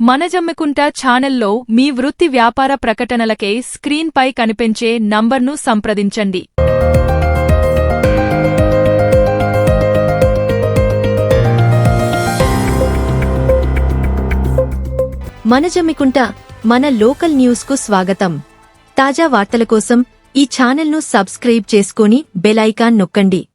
మనజమ్మికుంట ఛానల్లో మీ వృత్తి వ్యాపార ప్రకటనలకై స్క్రీన్పై కనిపించే నంబర్ను సంప్రదించండి. మనజమ్మికుంట మన లోకల్ న్యూస్కు స్వాగతం. తాజా వార్తల కోసం ఈ ఛానల్ను సబ్స్క్రైబ్ చేసుకుని బెల్ ఐకాన్ నొక్కండి.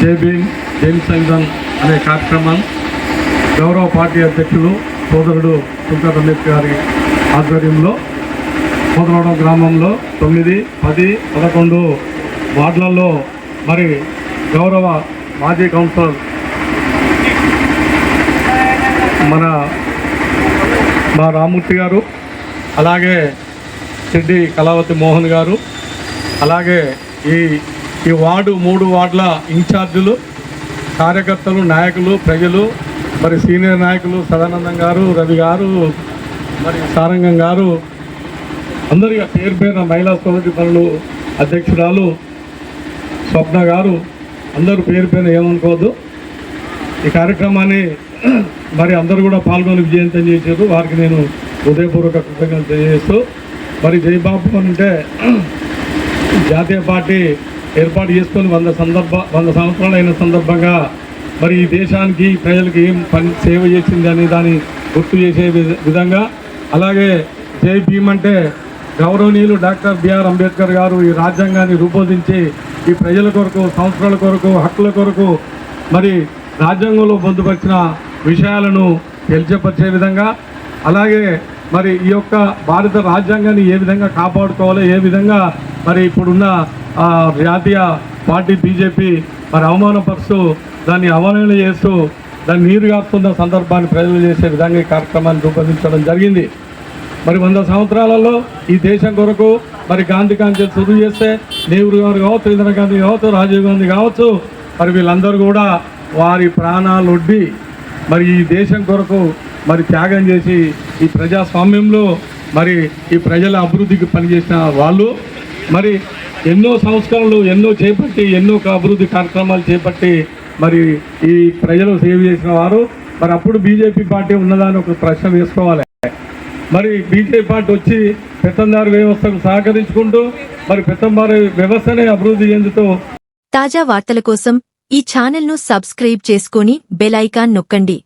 జై భీమ్ జైన్ సంఘం అనే కార్యక్రమం గౌరవ పార్టీ అధ్యక్షులు సోదరుడు శంకర్ రమేష్ గారి ఆధ్వర్యంలో కోదలవడం గ్రామంలో తొమ్మిది పది పదకొండు వార్డులలో మరి గౌరవ మాజీ కౌన్సిలర్ మన మా రామూర్తి గారు అలాగే సిడ్డి కళావతి మోహన్ గారు అలాగే ఈ ఈ వార్డు మూడు వార్డుల ఇన్ఛార్జీలు కార్యకర్తలు నాయకులు ప్రజలు మరి సీనియర్ నాయకులు సదానందం గారు రవి గారు మరి సారంగం గారు అందరిగా పేరు పేరున మహిళా సమితి పనులు అధ్యక్షురాలు స్వప్న గారు అందరూ పేరు పైన ఏమనుకోవద్దు. ఈ కార్యక్రమాన్ని మరి అందరూ కూడా పాల్గొని విజయంతం చేశారు. వారికి నేను హృదయపూర్వక కృతజ్ఞతలు తెలియజేస్తూ మరి జయబాబు అంటే జాతీయ పార్టీ ఏర్పాటు చేసుకొని వంద సందర్భ వంద సంవత్సరాలు అయిన సందర్భంగా మరి ఈ దేశానికి ప్రజలకి ఏం పని సేవ చేసింది అనే దాన్ని గుర్తు చేసే విధంగా అలాగే జై భీమ్ అంటే గౌరవనీయులు డాక్టర్ బిఆర్ అంబేద్కర్ గారు ఈ రాజ్యాంగాన్ని రూపొందించి ఈ ప్రజల కొరకు సంవత్సరాల కొరకు హక్కుల కొరకు మరి రాజ్యాంగంలో పొందుపరిచిన విషయాలను తెలియపరిచే విధంగా అలాగే మరి ఈ యొక్క భారత రాజ్యాంగాన్ని ఏ విధంగా కాపాడుకోవాలో ఏ విధంగా మరి ఇప్పుడున్న జాతీయ పార్టీ బీజేపీ మరి అవమానపరుస్తూ దాన్ని అవమానం చేస్తూ దాన్ని నీరు కాపుతున్న సందర్భాన్ని ప్రజలు చేసే విధంగా ఈ కార్యక్రమాన్ని రూపొందించడం జరిగింది. మరి వంద సంవత్సరాలలో ఈ దేశం కొరకు మరి గాంధీ కాంచెలు చదువు చేస్తే నెహ్రూ గారు కావచ్చు ఇందిరాగాంధీ కావచ్చు రాజీవ్ గాంధీ కావచ్చు మరి వీళ్ళందరూ కూడా వారి ప్రాణాలు ఒడ్డి మరి ఈ దేశం కొరకు మరి త్యాగం చేసి ఈ ప్రజాస్వామ్యంలో మరి ఈ ప్రజల అభివృద్ధికి పనిచేసిన వాళ్ళు మరి ఎన్నో సంస్కరణలు ఎన్నో చేపట్టి ఎన్నో అభివృద్ధి కార్యక్రమాలు చేపట్టి మరి ఈ ప్రజలు సేవ చేసిన వారు మరి అప్పుడు బీజేపీ పార్టీ ఉన్నదాని ఒక ప్రశ్న వేసుకోవాలి. మరి బీజేపీ పార్టీ వచ్చి పెత్తందారు వ్యవస్థకు సహకరించుకుంటూ మరి పెత్తందారు వ్యవస్థనే అభివృద్ధి చెందుతూ తాజా వార్తల కోసం ఈ ఛానల్ను సబ్స్క్రైబ్ చేసుకుని బెల్ ఐకాన్ నొక్కండి.